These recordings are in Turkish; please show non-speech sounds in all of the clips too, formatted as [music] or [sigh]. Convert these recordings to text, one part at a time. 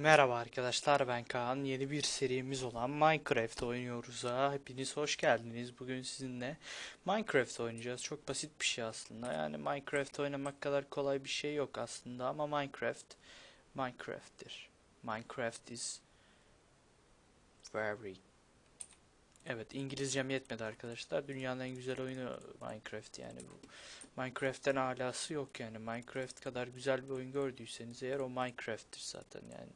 Merhaba arkadaşlar ben Kaan. Yeni bir serimiz olan Minecraft oynuyoruz ha. Hepiniz hoş geldiniz. Bugün sizinle Minecraft oynayacağız. Çok basit bir şey aslında. Yani Minecraft oynamak kadar kolay bir şey yok aslında ama Minecraft Minecraft'tir. Minecraft is very Evet İngilizcem yetmedi arkadaşlar. Dünyanın en güzel oyunu Minecraft yani bu. Minecraft'ten alası yok yani. Minecraft kadar güzel bir oyun gördüyseniz eğer o Minecraft'tir zaten yani.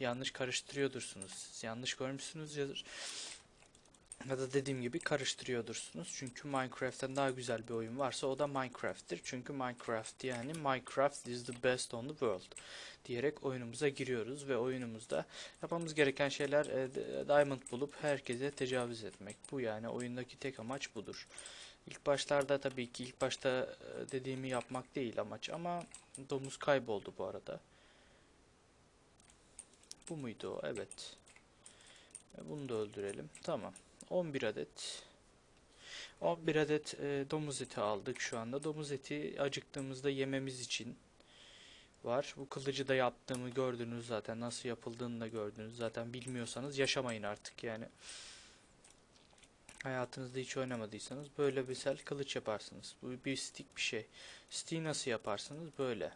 Yanlış karıştırıyordursunuz. Siz yanlış görmüşsünüzdür. Ya da dediğim gibi karıştırıyordursunuz. Çünkü Minecraft'ten daha güzel bir oyun varsa o da Minecraft'tir. Çünkü Minecraft yani Minecraft is the best on the world diyerek oyunumuza giriyoruz ve oyunumuzda yapmamız gereken şeyler e, diamond bulup herkese tecavüz etmek. Bu yani oyundaki tek amaç budur. İlk başlarda tabii ki ilk başta e, dediğimi yapmak değil amaç ama domuz kayboldu bu arada. Bu muydu o? Evet. E, Bunu da öldürelim. Tamam. 11 adet 11 adet e, domuz eti aldık şu anda. Domuz eti acıktığımızda yememiz için var. Bu kılıcı da yaptığımı gördünüz zaten. Nasıl yapıldığını da gördünüz zaten. Bilmiyorsanız yaşamayın artık yani. Hayatınızda hiç oynamadıysanız böyle bir sel kılıç yaparsınız. Bu bir stick bir şey. Stick'i nasıl yaparsınız? Böyle.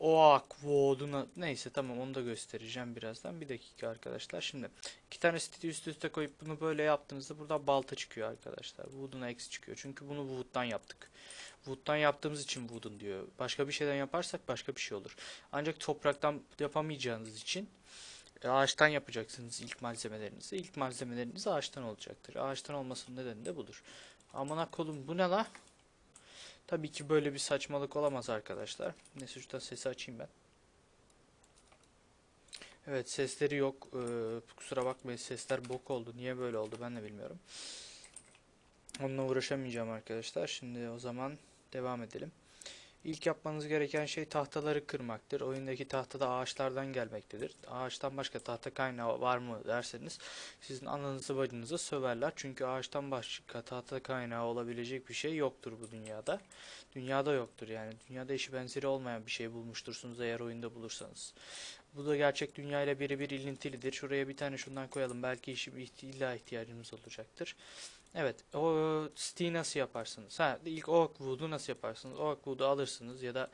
Oak, Wood'una neyse tamam onu da göstereceğim birazdan. Bir dakika arkadaşlar. Şimdi iki tane stick'i üst üste koyup bunu böyle yaptığınızda burada balta çıkıyor arkadaşlar. Wood'un X çıkıyor. Çünkü bunu Wood'dan yaptık. Wood'dan yaptığımız için Wood'un diyor. Başka bir şeyden yaparsak başka bir şey olur. Ancak topraktan yapamayacağınız için Ağaçtan yapacaksınız ilk malzemelerinizi. İlk malzemeleriniz ağaçtan olacaktır. Ağaçtan olmasının nedeni de budur. Amına kolum bu ne la? Tabii ki böyle bir saçmalık olamaz arkadaşlar. Neyse şuradan sesi açayım ben. Evet sesleri yok. Ee, kusura bakmayın sesler bok oldu. Niye böyle oldu ben de bilmiyorum. Onunla uğraşamayacağım arkadaşlar. Şimdi o zaman devam edelim. İlk yapmanız gereken şey tahtaları kırmaktır. Oyundaki tahta da ağaçlardan gelmektedir. Ağaçtan başka tahta kaynağı var mı derseniz sizin ananızı bacınızı söverler. Çünkü ağaçtan başka tahta kaynağı olabilecek bir şey yoktur bu dünyada. Dünyada yoktur yani. Dünyada eşi benzeri olmayan bir şey bulmuştursunuz eğer oyunda bulursanız. Bu da gerçek dünya ile birebir ilintilidir. Şuraya bir tane şundan koyalım. Belki işim ihti- illa ihtiyacımız olacaktır. Evet, o stick'i nasıl yaparsınız? Ha, ilk oak wood'u nasıl yaparsınız? Oak wood'u alırsınız ya da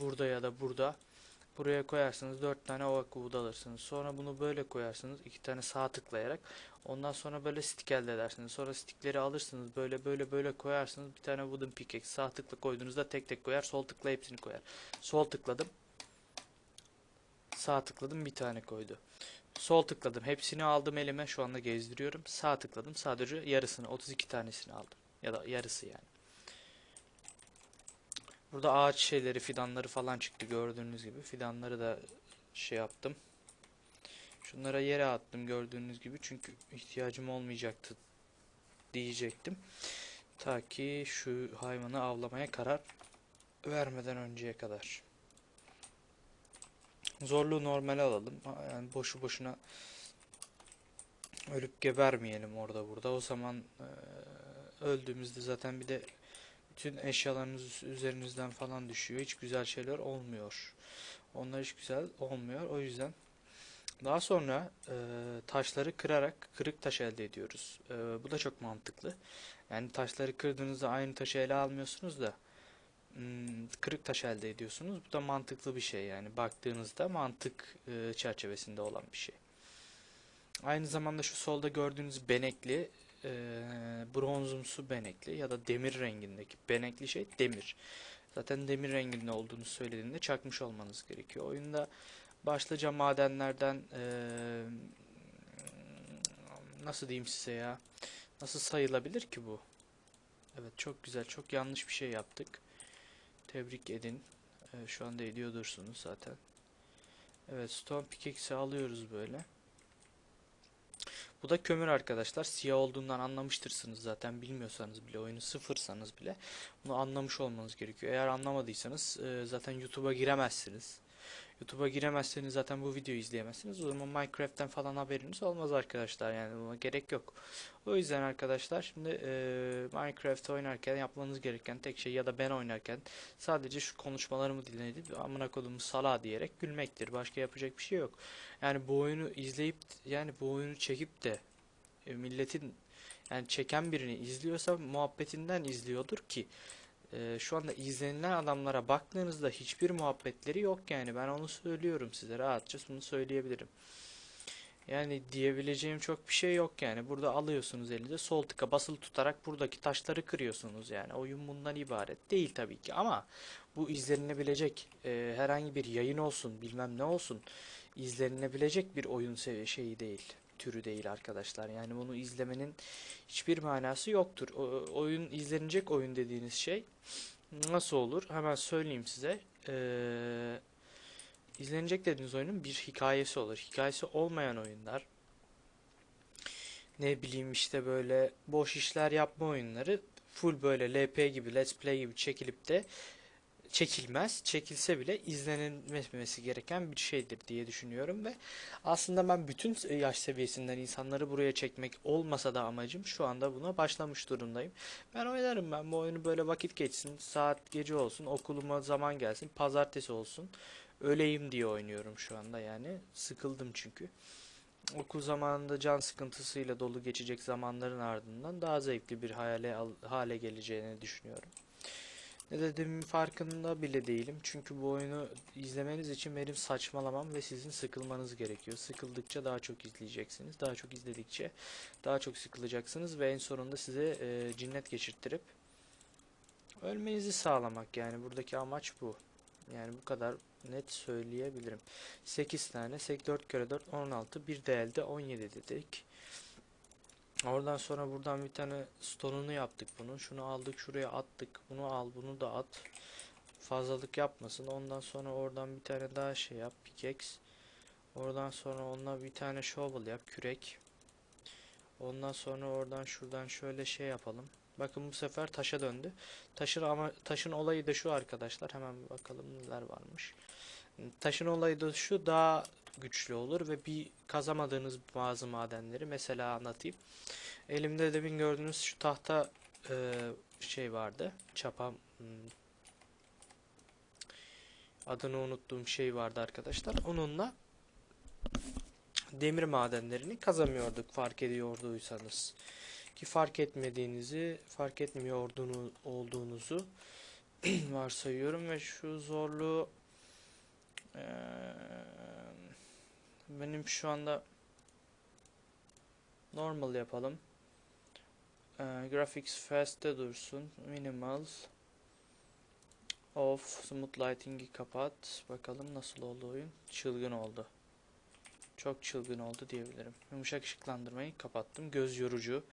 burada ya da burada buraya koyarsınız. Dört tane oak wood alırsınız. Sonra bunu böyle koyarsınız. iki tane sağ tıklayarak. Ondan sonra böyle stick elde edersiniz. Sonra stickleri alırsınız. Böyle böyle böyle koyarsınız. Bir tane wooden pickaxe. Sağ tıkla koyduğunuzda tek tek koyar. Sol tıkla hepsini koyar. Sol tıkladım. Sağ tıkladım bir tane koydu. Sol tıkladım. Hepsini aldım elime. Şu anda gezdiriyorum. Sağ tıkladım. Sadece yarısını, 32 tanesini aldım. Ya da yarısı yani. Burada ağaç şeyleri, fidanları falan çıktı gördüğünüz gibi. Fidanları da şey yaptım. Şunlara yere attım gördüğünüz gibi. Çünkü ihtiyacım olmayacaktı diyecektim. Ta ki şu hayvanı avlamaya karar vermeden önceye kadar. Zorluğu normale alalım. Yani boşu boşuna ölüp gebermeyelim orada burada. O zaman eee, öldüğümüzde zaten bir de bütün eşyalarınız üz- üzerinizden falan düşüyor. Hiç güzel şeyler olmuyor. Onlar hiç güzel olmuyor. O yüzden daha sonra eee, taşları kırarak kırık taş elde ediyoruz. Eee, bu da çok mantıklı. Yani taşları kırdığınızda aynı taşı ele almıyorsunuz da kırık taş elde ediyorsunuz. Bu da mantıklı bir şey yani baktığınızda mantık e, çerçevesinde olan bir şey. Aynı zamanda şu solda gördüğünüz benekli e, bronzumsu benekli ya da demir rengindeki benekli şey demir. Zaten demir renginde olduğunu söylediğinde çakmış olmanız gerekiyor. Oyunda başlıca madenlerden e, nasıl diyeyim size ya? Nasıl sayılabilir ki bu? Evet çok güzel, çok yanlış bir şey yaptık. Tebrik edin. Ee, şu anda ediyordursunuz zaten. Evet, stone pickaxe'i alıyoruz böyle. Bu da kömür arkadaşlar. Siyah olduğundan anlamıştırsınız zaten. Bilmiyorsanız bile, oyunu sıfırsanız bile bunu anlamış olmanız gerekiyor. Eğer anlamadıysanız e, zaten YouTube'a giremezsiniz. YouTube'a giremezseniz zaten bu videoyu izleyemezsiniz. O zaman Minecraft'ten falan haberiniz olmaz arkadaşlar. Yani buna gerek yok. O yüzden arkadaşlar şimdi e, Minecraft oynarken yapmanız gereken tek şey ya da ben oynarken sadece şu konuşmalarımı dinleyip amına kodumu sala diyerek gülmektir. Başka yapacak bir şey yok. Yani bu oyunu izleyip yani bu oyunu çekip de e, milletin yani çeken birini izliyorsa muhabbetinden izliyordur ki e, şu anda izlenilen adamlara baktığınızda hiçbir muhabbetleri yok yani ben onu söylüyorum size rahatça bunu söyleyebilirim. Yani diyebileceğim çok bir şey yok yani. Burada alıyorsunuz elinize sol tıka basılı tutarak buradaki taşları kırıyorsunuz yani. Oyun bundan ibaret değil tabii ki ama bu izlenilebilecek e, herhangi bir yayın olsun bilmem ne olsun izlenilebilecek bir oyun şeyi değil. Türü değil arkadaşlar. Yani bunu izlemenin hiçbir manası yoktur. O, oyun izlenecek oyun dediğiniz şey nasıl olur? Hemen söyleyeyim size. Ee, izlenecek dediğiniz oyunun bir hikayesi olur. Hikayesi olmayan oyunlar ne bileyim işte böyle boş işler yapma oyunları full böyle LP gibi Let's Play gibi çekilip de çekilmez. Çekilse bile izlenilmesi gereken bir şeydir diye düşünüyorum ve aslında ben bütün yaş seviyesinden insanları buraya çekmek olmasa da amacım şu anda buna başlamış durumdayım. Ben oynarım ben bu oyunu böyle vakit geçsin, saat gece olsun, okuluma zaman gelsin, pazartesi olsun. Öleyim diye oynuyorum şu anda yani. Sıkıldım çünkü. Okul zamanında can sıkıntısıyla dolu geçecek zamanların ardından daha zevkli bir hale, hale geleceğini düşünüyorum. Ne dediğimin farkında bile değilim. Çünkü bu oyunu izlemeniz için benim saçmalamam ve sizin sıkılmanız gerekiyor. Sıkıldıkça daha çok izleyeceksiniz. Daha çok izledikçe daha çok sıkılacaksınız ve en sonunda size e, cinnet geçirttirip ölmenizi sağlamak. Yani buradaki amaç bu. Yani bu kadar net söyleyebilirim. 8 tane, 8, 4 kere 4, 16, bir de elde 17 dedik. Oradan sonra buradan bir tane stone'unu yaptık bunun. Şunu aldık şuraya attık. Bunu al bunu da at. Fazlalık yapmasın. Ondan sonra oradan bir tane daha şey yap. Pickaxe. Oradan sonra onunla bir tane shovel yap. Kürek. Ondan sonra oradan şuradan şöyle şey yapalım. Bakın bu sefer taşa döndü. Taşın ama taşın olayı da şu arkadaşlar. Hemen bakalım neler varmış. Taşın olayı da şu daha güçlü olur ve bir kazamadığınız bazı madenleri mesela anlatayım. Elimde demin gördüğünüz şu tahta e, şey vardı. Çapa hmm, adını unuttuğum şey vardı arkadaşlar. Onunla demir madenlerini kazamıyorduk fark ediyorduysanız. Ki fark etmediğinizi, fark etmiyor olduğunuzu [clears throat] varsayıyorum ve şu zorluğu ee, benim şu anda normal yapalım. Ee, graphics fast'te dursun. Minimal. Off. Smooth lighting'i kapat. Bakalım nasıl oldu oyun. Çılgın oldu. Çok çılgın oldu diyebilirim. Yumuşak ışıklandırmayı kapattım. Göz yorucu,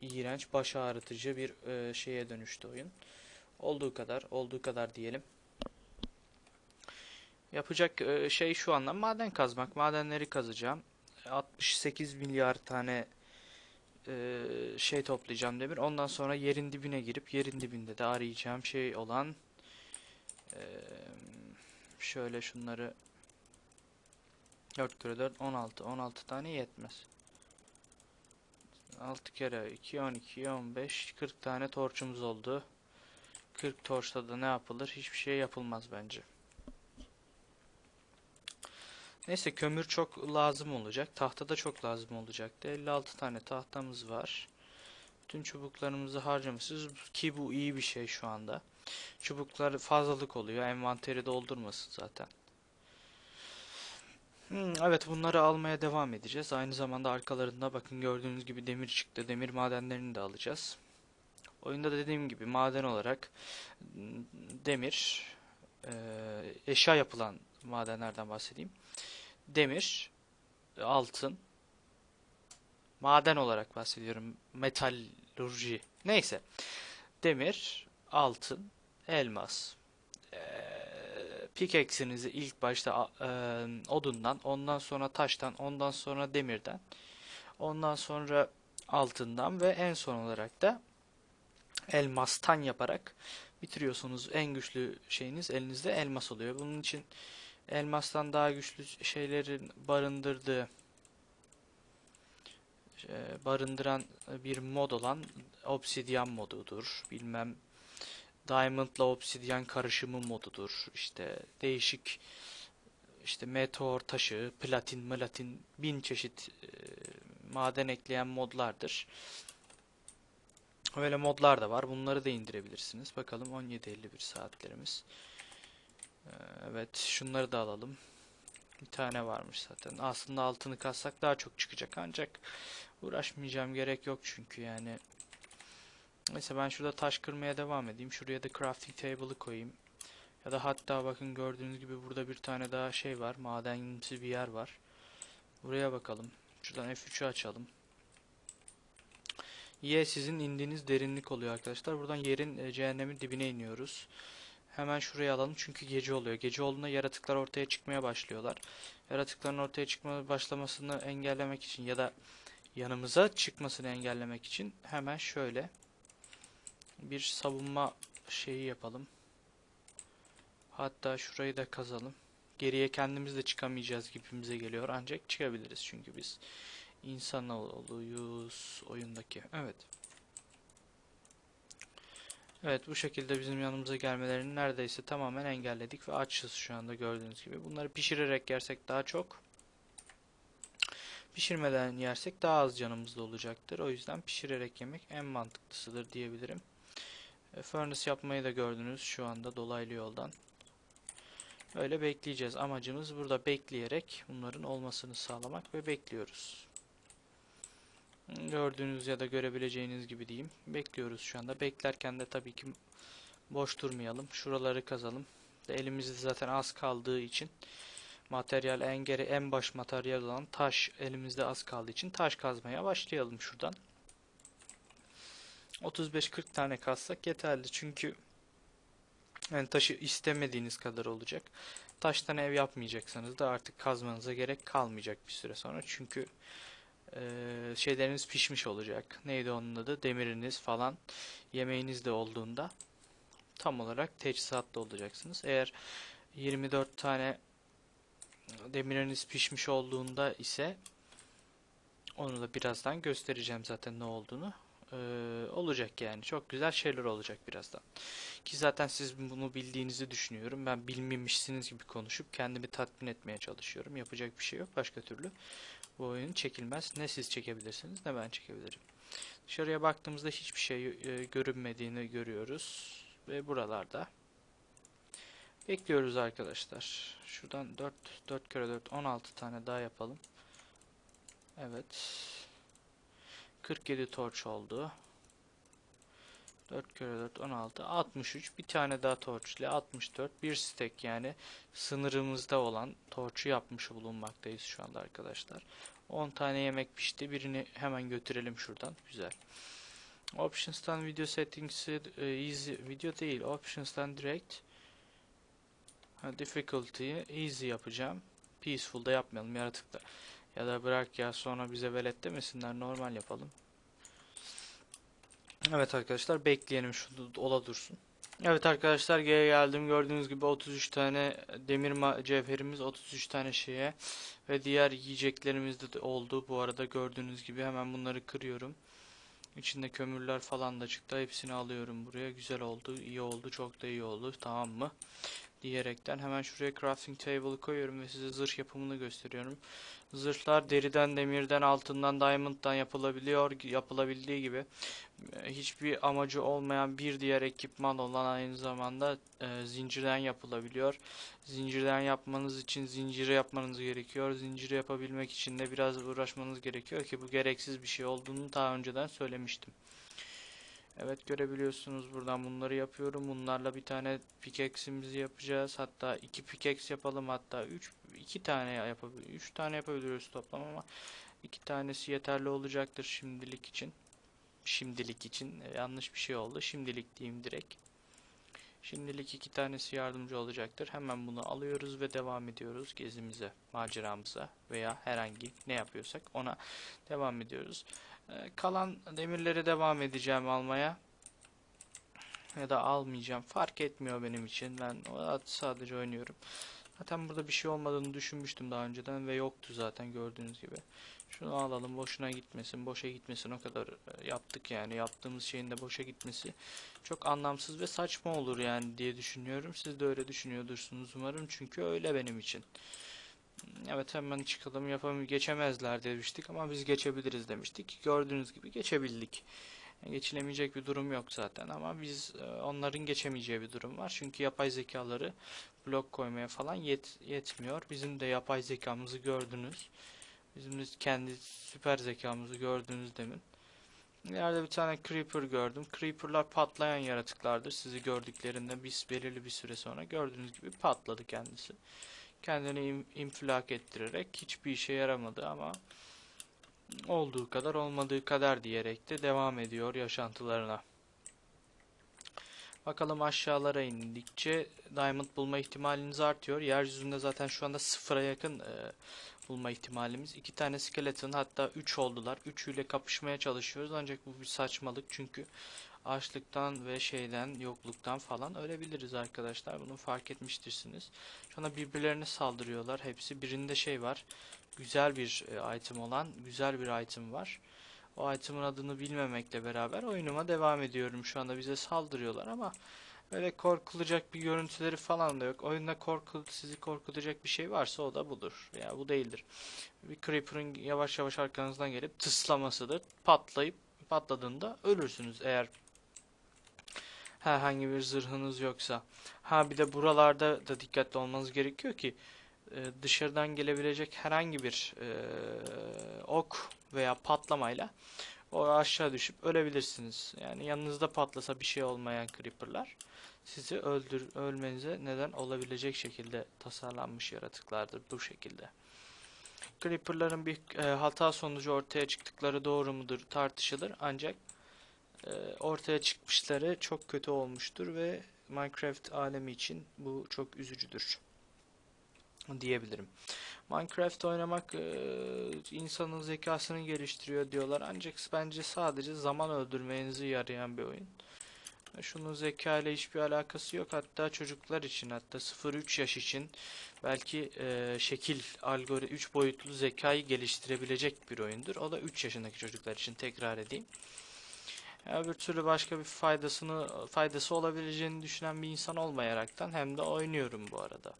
iğrenç, baş ağrıtıcı bir e, şeye dönüştü oyun. Olduğu kadar, olduğu kadar diyelim. Yapacak e, şey şu anda maden kazmak. Madenleri kazacağım. 68 milyar tane e, şey toplayacağım demir. Ondan sonra yerin dibine girip yerin dibinde de arayacağım şey olan e, şöyle şunları 4 kere 4 16 16 tane yetmez. 6 kere 2 12 15 40 tane torçumuz oldu. 40 torçta da ne yapılır? Hiçbir şey yapılmaz bence. Neyse kömür çok lazım olacak. Tahta da çok lazım olacaktı. 56 tane tahtamız var. Bütün çubuklarımızı harcamışız ki bu iyi bir şey şu anda. Çubuklar fazlalık oluyor. Envanteri doldurmasın zaten. Hmm, evet bunları almaya devam edeceğiz. Aynı zamanda arkalarında bakın gördüğünüz gibi demir çıktı. Demir madenlerini de alacağız. Oyunda dediğim gibi maden olarak demir, e, eşya yapılan madenlerden bahsedeyim demir, altın, maden olarak bahsediyorum. Metalurji. Neyse. Demir, altın, elmas. Ee, pickaxe'inizi ilk başta e, odundan, ondan sonra taştan, ondan sonra demirden, ondan sonra altından ve en son olarak da elmastan yaparak bitiriyorsunuz. En güçlü şeyiniz elinizde elmas oluyor. Bunun için elmastan daha güçlü şeylerin barındırdığı e, barındıran bir mod olan Obsidian modudur. Bilmem Diamond'la Obsidian karışımı modudur. İşte değişik işte meteor taşı, platin, malatin bin çeşit e, maden ekleyen modlardır. Öyle modlar da var. Bunları da indirebilirsiniz. Bakalım 17.51 saatlerimiz. Ee, evet şunları da alalım. Bir tane varmış zaten. Aslında altını kassak daha çok çıkacak ancak uğraşmayacağım gerek yok çünkü yani. Neyse ben şurada taş kırmaya devam edeyim. Şuraya da crafting table'ı koyayım. Ya da hatta bakın gördüğünüz gibi burada bir tane daha şey var. Madenimsi bir yer var. Buraya bakalım. Şuradan F3'ü açalım. Y sizin indiğiniz derinlik oluyor arkadaşlar. Buradan yerin e, cehennemin dibine iniyoruz. Hemen şuraya alalım çünkü gece oluyor. Gece olduğunda yaratıklar ortaya çıkmaya başlıyorlar. Yaratıkların ortaya çıkma başlamasını engellemek için ya da yanımıza çıkmasını engellemek için hemen şöyle bir savunma şeyi yapalım. Hatta şurayı da kazalım. Geriye kendimiz de çıkamayacağız gibimize geliyor. Ancak çıkabiliriz çünkü biz insan oluyoruz oyundaki. Evet. Evet bu şekilde bizim yanımıza gelmelerini neredeyse tamamen engelledik ve açız şu anda gördüğünüz gibi. Bunları pişirerek yersek daha çok. Pişirmeden yersek daha az canımızda olacaktır. O yüzden pişirerek yemek en mantıklısıdır diyebilirim. E, furnace yapmayı da gördünüz şu anda dolaylı yoldan. Öyle bekleyeceğiz. Amacımız burada bekleyerek bunların olmasını sağlamak ve bekliyoruz. Gördüğünüz ya da görebileceğiniz gibi diyeyim. Bekliyoruz şu anda. Beklerken de tabii ki boş durmayalım. Şuraları kazalım. Elimizde zaten az kaldığı için materyal en geri en baş materyal olan taş elimizde az kaldığı için taş kazmaya başlayalım şuradan. 35-40 tane kazsak yeterli çünkü yani taşı istemediğiniz kadar olacak. Taştan ev yapmayacaksanız da artık kazmanıza gerek kalmayacak bir süre sonra çünkü e, şeyleriniz pişmiş olacak. Neydi onun adı? Demiriniz falan yemeğiniz de olduğunda tam olarak teçhizatlı olacaksınız. Eğer 24 tane demiriniz pişmiş olduğunda ise onu da birazdan göstereceğim zaten ne olduğunu. Ee, olacak yani. Çok güzel şeyler olacak birazdan. Ki zaten siz bunu bildiğinizi düşünüyorum. Ben bilmemişsiniz gibi konuşup kendimi tatmin etmeye çalışıyorum. Yapacak bir şey yok başka türlü. Bu oyun çekilmez. Ne siz çekebilirsiniz ne ben çekebilirim. Dışarıya baktığımızda hiçbir şey e, görünmediğini görüyoruz. Ve buralarda. Bekliyoruz arkadaşlar. Şuradan 4, 4 kere 4, 16 tane daha yapalım. Evet. 47 torç oldu. 4 kere 4 16 63 bir tane daha torç ile 64 bir stack yani sınırımızda olan torçu yapmış bulunmaktayız şu anda arkadaşlar. 10 tane yemek pişti. Birini hemen götürelim şuradan. Güzel. Options'tan video settings'i e, easy video değil options'tan direkt ha, difficulty'yi easy yapacağım. Peaceful'da yapmayalım yaratıkta. Ya da bırak ya sonra bize velet demesinler normal yapalım Evet arkadaşlar bekleyelim şu ola dursun. Evet arkadaşlar geri geldim. Gördüğünüz gibi 33 tane demir cevherimiz 33 tane şeye ve diğer yiyeceklerimiz de oldu. Bu arada gördüğünüz gibi hemen bunları kırıyorum. İçinde kömürler falan da çıktı. Hepsini alıyorum buraya. Güzel oldu. iyi oldu. Çok da iyi oldu. Tamam mı? Diyerekten hemen şuraya crafting table'ı koyuyorum ve size zırh yapımını gösteriyorum. Zırhlar deriden, demirden, altından, diamond'dan yapılabiliyor, yapılabildiği gibi e, hiçbir amacı olmayan bir diğer ekipman olan aynı zamanda e, zincirden yapılabiliyor. Zincirden yapmanız için zinciri yapmanız gerekiyor. Zinciri yapabilmek için de biraz uğraşmanız gerekiyor ki bu gereksiz bir şey olduğunu daha önceden söylemiştim. Evet görebiliyorsunuz buradan bunları yapıyorum. Bunlarla bir tane pickaxe'imizi yapacağız. Hatta iki pickaxe yapalım. Hatta üç, iki tane yapabilir, üç tane yapabiliyoruz toplam ama iki tanesi yeterli olacaktır şimdilik için. Şimdilik için e, yanlış bir şey oldu. Şimdilik diyeyim direkt. Şimdilik iki tanesi yardımcı olacaktır. Hemen bunu alıyoruz ve devam ediyoruz gezimize, maceramıza veya herhangi ne yapıyorsak ona devam ediyoruz. Ee, kalan demirleri devam edeceğim almaya. Ya da almayacağım. Fark etmiyor benim için. Ben sadece oynuyorum. Zaten burada bir şey olmadığını düşünmüştüm daha önceden ve yoktu zaten gördüğünüz gibi. Şunu alalım boşuna gitmesin, boşa gitmesin o kadar e, yaptık yani. Yaptığımız şeyin de boşa gitmesi çok anlamsız ve saçma olur yani diye düşünüyorum. Siz de öyle düşünüyordursunuz umarım çünkü öyle benim için. Evet hemen çıkalım yapalım geçemezler demiştik ama biz geçebiliriz demiştik. Gördüğünüz gibi geçebildik. Geçilemeyecek bir durum yok zaten ama biz e, onların geçemeyeceği bir durum var. Çünkü yapay zekaları blok koymaya falan yet yetmiyor. Bizim de yapay zekamızı gördünüz. Bizim de kendi süper zekamızı gördünüz demin. İleride bir tane Creeper gördüm. Creeper'lar patlayan yaratıklardır. Sizi gördüklerinde biz belirli bir süre sonra gördüğünüz gibi patladı kendisi. Kendini im- infilak ettirerek hiçbir işe yaramadı ama olduğu kadar olmadığı kadar diyerek de devam ediyor yaşantılarına. Bakalım aşağılara indikçe diamond bulma ihtimaliniz artıyor. Yeryüzünde zaten şu anda sıfıra yakın e, bulma ihtimalimiz. İki tane skeleton hatta üç oldular. Üçüyle kapışmaya çalışıyoruz ancak bu bir saçmalık çünkü açlıktan ve şeyden yokluktan falan ölebiliriz arkadaşlar. Bunu fark etmiştirsiniz. Şu anda birbirlerine saldırıyorlar. Hepsi birinde şey var. Güzel bir e, item olan güzel bir item var. O item'ın adını bilmemekle beraber oyunuma devam ediyorum. Şu anda bize saldırıyorlar ama böyle korkulacak bir görüntüleri falan da yok. Oyunda korku, sizi korkutacak bir şey varsa o da budur. Ya bu değildir. Bir creeper'ın yavaş yavaş arkanızdan gelip tıslamasıdır. Patlayıp patladığında ölürsünüz eğer herhangi bir zırhınız yoksa. Ha bir de buralarda da dikkatli olmanız gerekiyor ki e, dışarıdan gelebilecek herhangi bir e, ok veya patlamayla o aşağı düşüp ölebilirsiniz. Yani yanınızda patlasa bir şey olmayan creeper'lar sizi öldür ölmenize neden olabilecek şekilde tasarlanmış yaratıklardır bu şekilde. Creeper'ların bir e, hata sonucu ortaya çıktıkları doğru mudur tartışılır ancak e, ortaya çıkmışları çok kötü olmuştur ve Minecraft alemi için bu çok üzücüdür diyebilirim. Minecraft oynamak e, insanın zekasını geliştiriyor diyorlar ancak bence sadece zaman öldürmenizi yarayan bir oyun. Şunun zeka ile hiçbir alakası yok. Hatta çocuklar için hatta 0-3 yaş için belki e, şekil algori 3 boyutlu zekayı geliştirebilecek bir oyundur. O da 3 yaşındaki çocuklar için tekrar edeyim. Öbür türlü başka bir faydasını faydası olabileceğini düşünen bir insan olmayaraktan hem de oynuyorum bu arada.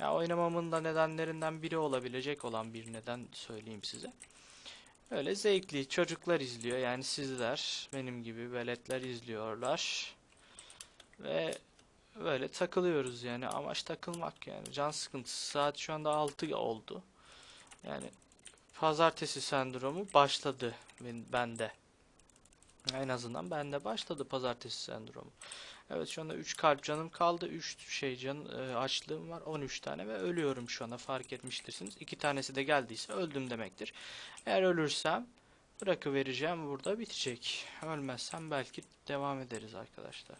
Ya oynamamın da nedenlerinden biri olabilecek olan bir neden söyleyeyim size. Öyle zevkli çocuklar izliyor yani sizler benim gibi veletler izliyorlar. Ve böyle takılıyoruz yani amaç takılmak yani can sıkıntısı saat şu anda 6 oldu. Yani pazartesi sendromu başladı ben- bende. En azından bende başladı pazartesi sendromu. Evet şu anda 3 kalp canım kaldı. 3 şey can e, açlığım var. 13 tane ve ölüyorum şu anda fark etmiştirsiniz. 2 tanesi de geldiyse öldüm demektir. Eğer ölürsem bırakıvereceğim burada bitecek. Ölmezsem belki devam ederiz arkadaşlar.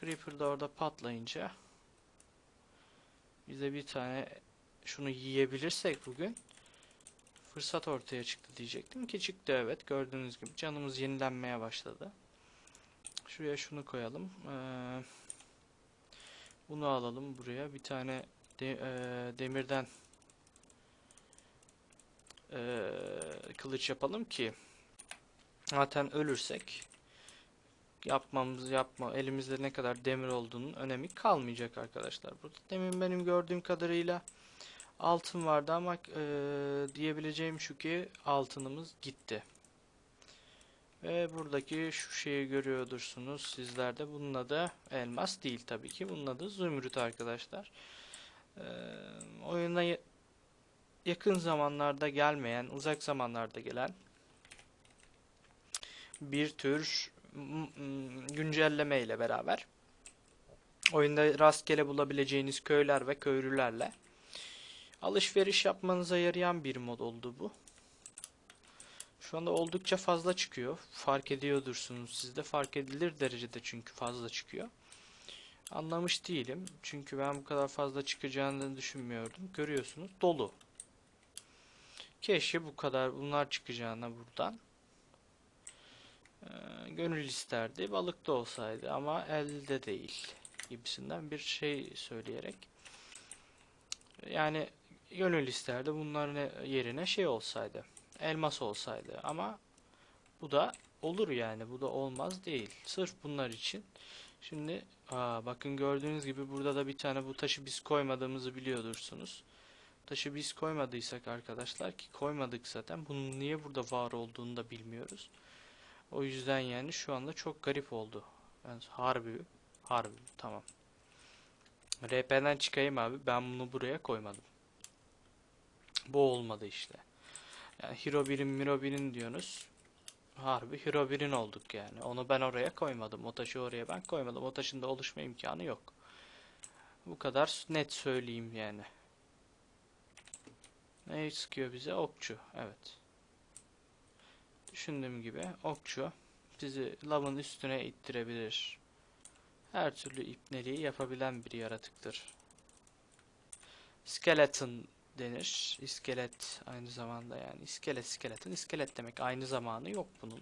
Creeper da orada patlayınca bize bir tane şunu yiyebilirsek bugün fırsat ortaya çıktı diyecektim ki çıktı evet gördüğünüz gibi canımız yenilenmeye başladı. Şuraya şunu koyalım. Ee, bunu alalım buraya. Bir tane e, demirden e, kılıç yapalım ki zaten ölürsek yapmamız yapma elimizde ne kadar demir olduğunun önemi kalmayacak arkadaşlar. Burada demin benim gördüğüm kadarıyla altın vardı ama e, diyebileceğim şu ki altınımız gitti. Ve buradaki şu şeyi görüyordursunuz sizler de. Bunun adı elmas değil tabii ki. Bunun adı zümrüt arkadaşlar. Ee, oyuna ya- yakın zamanlarda gelmeyen, uzak zamanlarda gelen bir tür güncelleme ile beraber oyunda rastgele bulabileceğiniz köyler ve köylülerle alışveriş yapmanıza yarayan bir mod oldu bu. Şu anda oldukça fazla çıkıyor. Fark ediyordursunuz siz de. Fark edilir derecede çünkü fazla çıkıyor. Anlamış değilim. Çünkü ben bu kadar fazla çıkacağını düşünmüyordum. Görüyorsunuz dolu. Keşke bu kadar bunlar çıkacağına buradan. Ee, gönül isterdi. Balıkta olsaydı ama elde değil gibisinden bir şey söyleyerek Yani gönül isterdi bunların yerine şey olsaydı. Elmas olsaydı ama bu da olur yani. Bu da olmaz değil. Sırf bunlar için. Şimdi aa, bakın gördüğünüz gibi burada da bir tane bu taşı biz koymadığımızı biliyordursunuz. Taşı biz koymadıysak arkadaşlar ki koymadık zaten. Bunun niye burada var olduğunu da bilmiyoruz. O yüzden yani şu anda çok garip oldu. Yani harbi harbi tamam. RP'den çıkayım abi. Ben bunu buraya koymadım. Bu olmadı işte. Yani Hero 1'in Miro 1'in diyorsunuz. Harbi Hero 1'in olduk yani. Onu ben oraya koymadım. O taşı oraya ben koymadım. O taşın da oluşma imkanı yok. Bu kadar net söyleyeyim yani. Ne sıkıyor bize? Okçu. Evet. Düşündüğüm gibi okçu sizi lavın üstüne ittirebilir. Her türlü ipneliği yapabilen bir yaratıktır. Skeleton denir. İskelet aynı zamanda yani. İskelet skeleton. İskelet demek aynı zamanı yok bunun.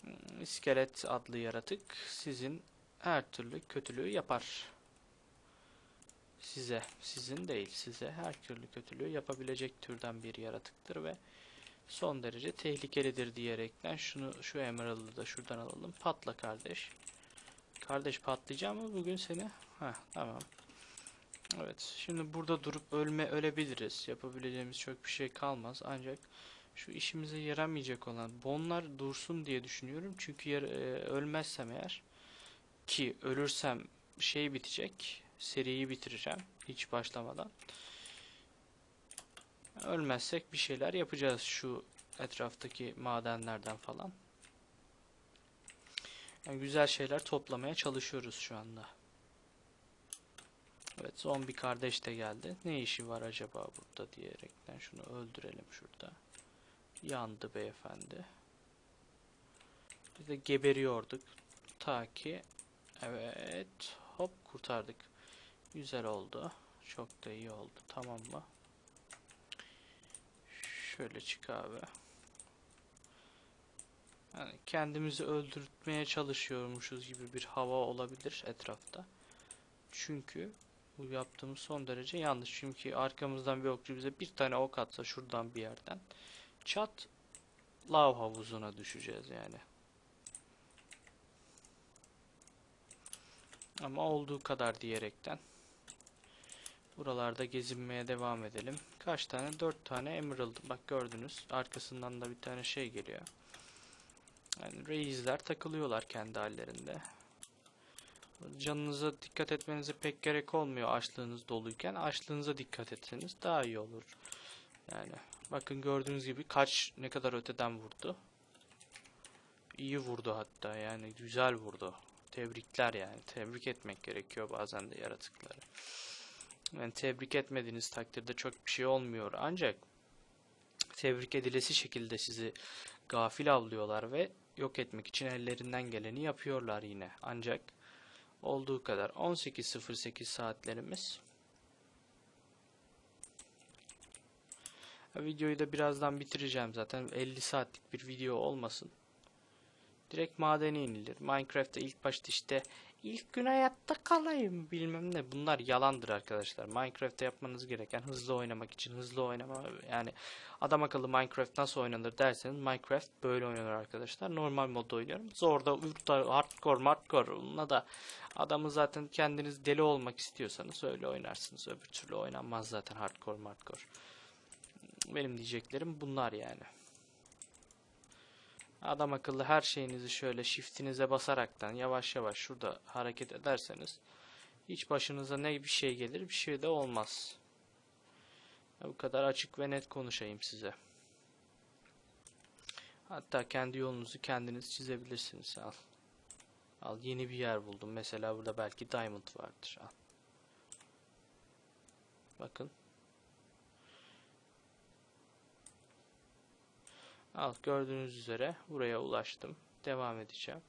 Hmm, İskelet adlı yaratık sizin her türlü kötülüğü yapar. Size, sizin değil, size her türlü kötülüğü yapabilecek türden bir yaratıktır ve son derece tehlikelidir diyerekten şunu şu Emerald'ı da şuradan alalım. Patla kardeş. Kardeş patlayacağım mı bugün seni? Ha tamam. Evet şimdi burada durup ölme ölebiliriz. Yapabileceğimiz çok bir şey kalmaz. Ancak şu işimize yaramayacak olan bonlar dursun diye düşünüyorum. Çünkü yer, e, ölmezsem eğer ki ölürsem şey bitecek. Seriyi bitireceğim hiç başlamadan. Ölmezsek bir şeyler yapacağız şu etraftaki madenlerden falan. Yani güzel şeyler toplamaya çalışıyoruz şu anda. Evet zombi kardeş de geldi. Ne işi var acaba burada diyerekten şunu öldürelim şurada. Yandı beyefendi. Biz de geberiyorduk. Ta ki evet hop kurtardık. Güzel oldu. Çok da iyi oldu. Tamam mı? Şöyle çık abi. Yani kendimizi öldürtmeye çalışıyormuşuz gibi bir hava olabilir etrafta. Çünkü bu yaptığımız son derece yanlış. Çünkü arkamızdan bir okçu bize bir tane ok atsa şuradan bir yerden çat lav havuzuna düşeceğiz yani. Ama olduğu kadar diyerekten buralarda gezinmeye devam edelim. Kaç tane? Dört tane emerald. Bak gördünüz. Arkasından da bir tane şey geliyor. Yani reisler takılıyorlar kendi hallerinde. Canınıza dikkat etmenize pek gerek olmuyor açlığınız doluyken. Açlığınıza dikkat etseniz daha iyi olur. Yani bakın gördüğünüz gibi kaç ne kadar öteden vurdu. İyi vurdu hatta yani güzel vurdu. Tebrikler yani. Tebrik etmek gerekiyor bazen de yaratıkları. Yani tebrik etmediğiniz takdirde çok bir şey olmuyor. Ancak tebrik edilesi şekilde sizi gafil avlıyorlar ve yok etmek için ellerinden geleni yapıyorlar yine. Ancak olduğu kadar 18.08 saatlerimiz. Videoyu da birazdan bitireceğim zaten. 50 saatlik bir video olmasın. Direkt madene inilir. Minecraft'ta ilk başta işte ilk gün hayatta kalayım bilmem ne. Bunlar yalandır arkadaşlar. Minecraft'ta yapmanız gereken hızlı oynamak için hızlı oynama yani adam akıllı Minecraft nasıl oynanır derseniz Minecraft böyle oynanır arkadaşlar. Normal modda oynuyorum. Zorda, ultra, hardcore, hardcore onunla da adamı zaten kendiniz deli olmak istiyorsanız öyle oynarsınız. Öbür türlü oynanmaz zaten hardcore, hardcore. Benim diyeceklerim bunlar yani. Adam akıllı her şeyinizi şöyle shiftinize basaraktan yavaş yavaş şurada hareket ederseniz hiç başınıza ne bir şey gelir bir şey de olmaz. Bu kadar açık ve net konuşayım size. Hatta kendi yolunuzu kendiniz çizebilirsiniz. Al. Al yeni bir yer buldum. Mesela burada belki diamond vardır. Al. Bakın. Al gördüğünüz üzere buraya ulaştım. Devam edeceğim.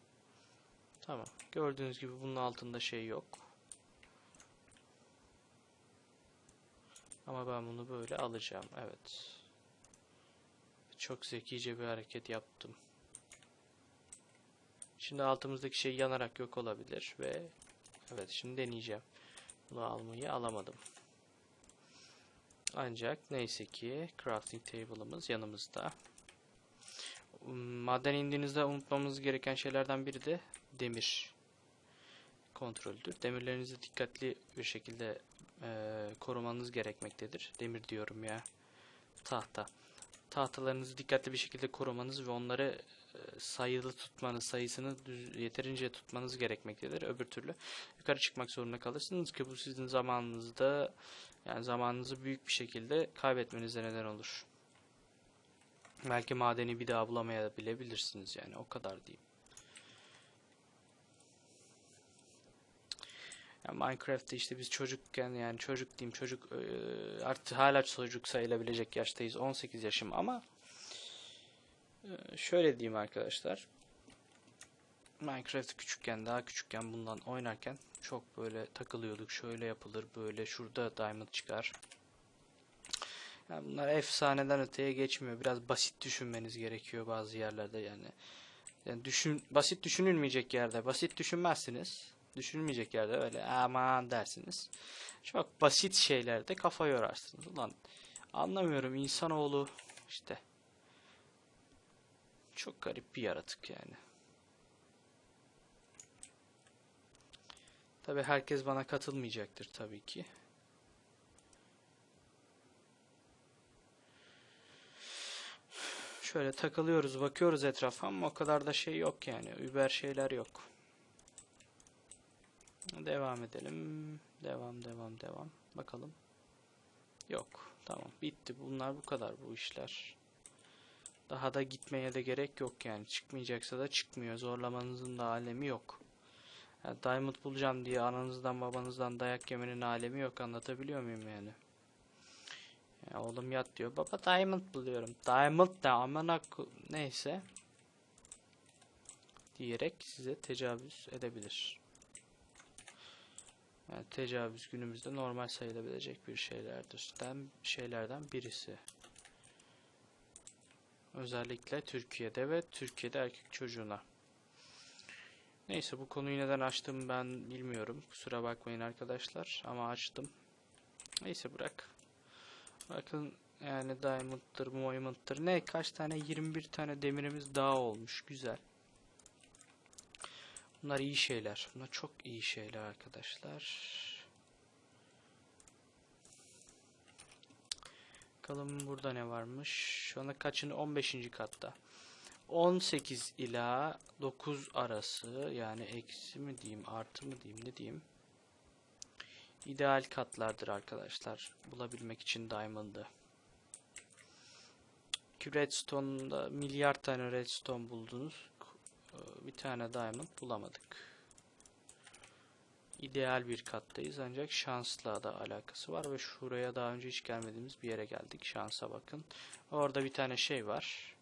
Tamam. Gördüğünüz gibi bunun altında şey yok. Ama ben bunu böyle alacağım. Evet. Çok zekice bir hareket yaptım. Şimdi altımızdaki şey yanarak yok olabilir ve evet şimdi deneyeceğim. Bunu almayı alamadım. Ancak neyse ki crafting table'ımız yanımızda. Maden indiğinizde unutmamız gereken şeylerden biri de demir kontrolüdür. Demirlerinizi dikkatli bir şekilde eee, korumanız gerekmektedir. Demir diyorum ya. Tahta. Tahtalarınızı dikkatli bir şekilde korumanız ve onları e, sayılı tutmanız, sayısını düz- yeterince tutmanız gerekmektedir. Öbür türlü yukarı çıkmak zorunda kalırsınız ki bu sizin zamanınızda yani zamanınızı büyük bir şekilde kaybetmenize neden olur. Belki madeni bir daha bulamayabilirsiniz yani o kadar diyeyim. Minecraft'te işte biz çocukken yani çocuk diyeyim çocuk eee, artık hala çocuk sayılabilecek yaştayız 18 yaşım ama eee, şöyle diyeyim arkadaşlar. Minecraft küçükken daha küçükken bundan oynarken çok böyle takılıyorduk. Şöyle yapılır böyle şurada diamond çıkar yani bunlar efsaneden öteye geçmiyor biraz basit düşünmeniz gerekiyor bazı yerlerde yani yani düşün basit düşünülmeyecek yerde basit düşünmezsiniz düşünülmeyecek yerde öyle aman dersiniz. Çok basit şeylerde kafa yorarsınız. Ulan anlamıyorum insanoğlu işte çok garip bir yaratık yani. Tabi herkes bana katılmayacaktır tabii ki. Şöyle takılıyoruz, bakıyoruz etrafa ama o kadar da şey yok yani. Über şeyler yok. Devam edelim. Devam, devam, devam. Bakalım. Yok. Tamam. Bitti. Bunlar bu kadar bu işler. Daha da gitmeye de gerek yok yani. Çıkmayacaksa da çıkmıyor. Zorlamanızın da alemi yok. Yani diamond bulacağım diye ananızdan babanızdan dayak yemenin alemi yok. Anlatabiliyor muyum yani? Ya oğlum yat diyor. Baba diamond buluyorum. Diamond ne amına neyse. Diyerek size tecavüz edebilir. Yani tecavüz günümüzde normal sayılabilecek bir şeylerdir. Den, şeylerden birisi. Özellikle Türkiye'de ve Türkiye'de erkek çocuğuna. Neyse bu konuyu neden açtım ben bilmiyorum. Kusura bakmayın arkadaşlar ama açtım. Neyse bırak. Bakın yani diamond'tır, diamond'tır. Ne kaç tane 21 tane demirimiz daha olmuş. Güzel. Bunlar iyi şeyler. Bunlar çok iyi şeyler arkadaşlar. Bakalım burada ne varmış. Şu anda kaçını? 15. katta. 18 ila 9 arası yani eksi mi diyeyim artı mı diyeyim ne diyeyim. İdeal katlardır arkadaşlar. Bulabilmek için Diamond'ı. Redstone'da milyar tane Redstone buldunuz. Ee, Bir tane Diamond bulamadık. İdeal bir kattayız ancak şansla da alakası var ve şuraya daha önce hiç gelmediğimiz bir yere geldik. Şansa bakın. Orada bir tane şey var.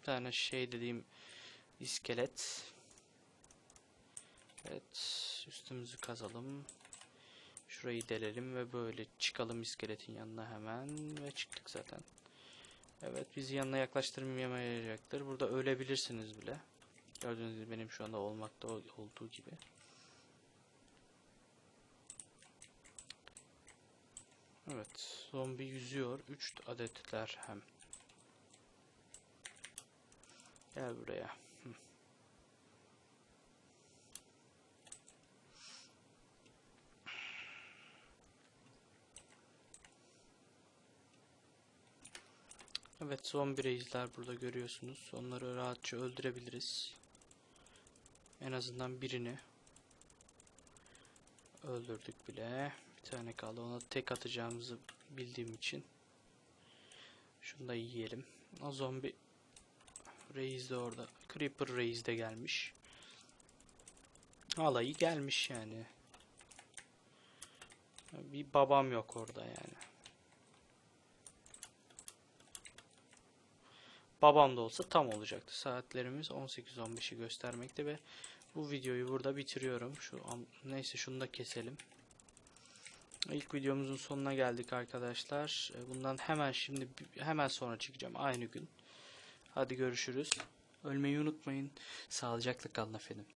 Bir tane şey dediğim iskelet. Evet, üstümüzü kazalım. Şurayı delelim ve böyle çıkalım iskeletin yanına hemen ve çıktık zaten. Evet bizi yanına yaklaştırmayacaktır. Burada ölebilirsiniz bile. Gördüğünüz gibi benim şu anda olmakta ol- olduğu gibi. Evet zombi yüzüyor. 3 adetler hem. Gel buraya. Evet zombi reisler burada görüyorsunuz. Onları rahatça öldürebiliriz. En azından birini öldürdük bile. Bir tane kaldı. Ona tek atacağımızı bildiğim için. Şunu da yiyelim. O zombi reis de orada. Creeper reis de gelmiş. Alayı gelmiş yani. Bir babam yok orada yani. Babam da olsa tam olacaktı. Saatlerimiz 18-15'i göstermekte ve bu videoyu burada bitiriyorum. Şu neyse şunu da keselim. İlk videomuzun sonuna geldik arkadaşlar. E, Bundan hemen şimdi hemen sonra çıkacağım aynı gün. Hadi görüşürüz. Ölmeyi unutmayın. Sağlıcakla kalın efendim.